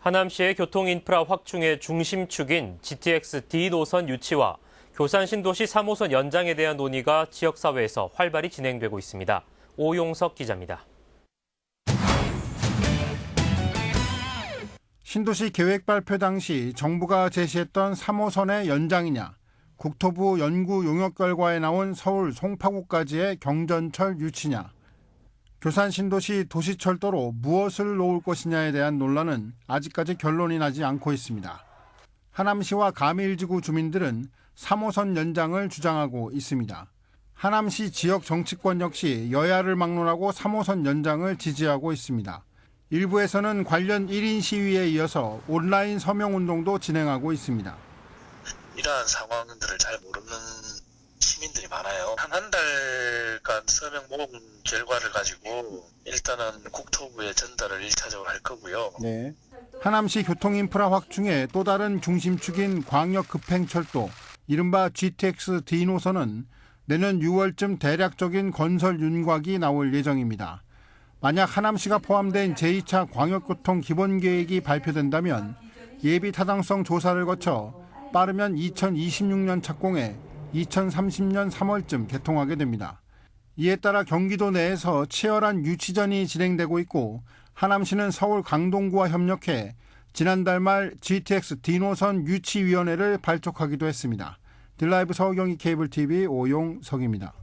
하남시의 교통인프라 확충의 중심축인 GTX D 노선 유치와 교산 신도시 3호선 연장에 대한 논의가 지역사회에서 활발히 진행되고 있습니다. 오용석 기자입니다. 신도시 계획 발표 당시 정부가 제시했던 3호선의 연장이냐, 국토부 연구 용역 결과에 나온 서울 송파구까지의 경전철 유치냐, 교산 신도시 도시철도로 무엇을 놓을 것이냐에 대한 논란은 아직까지 결론이 나지 않고 있습니다. 하남시와 가밀지구 주민들은 3호선 연장을 주장하고 있습니다. 하남시 지역 정치권 역시 여야를 막론하고 3호선 연장을 지지하고 있습니다. 일부에서는 관련 1인 시위에 이어서 온라인 서명 운동도 진행하고 있습니다. 이러한 상황들을 잘 모르는 시민들이 많아요. 한 한 달 간 서명 모금 결과를 가지고 일단은 국토부에 전달을 1차적으로 할 거고요. 네. 하남시 교통인프라 확충의 또 다른 중심축인 광역 급행철도, 이른바 GTX D 노선은 내년 6월쯤 대략적인 건설 윤곽이 나올 예정입니다. 만약 하남시가 포함된 제2차 광역교통 기본계획이 발표된다면 예비 타당성 조사를 거쳐 빠르면 2026년 착공해 2030년 3월쯤 개통하게 됩니다. 이에 따라 경기도 내에서 치열한 유치전이 진행되고 있고 하남시는 서울 강동구와 협력해 지난달 말 GTX D노선 유치위원회를 발족하기도 했습니다. 딜라이브 서울경기 케이블 TV 오용석입니다.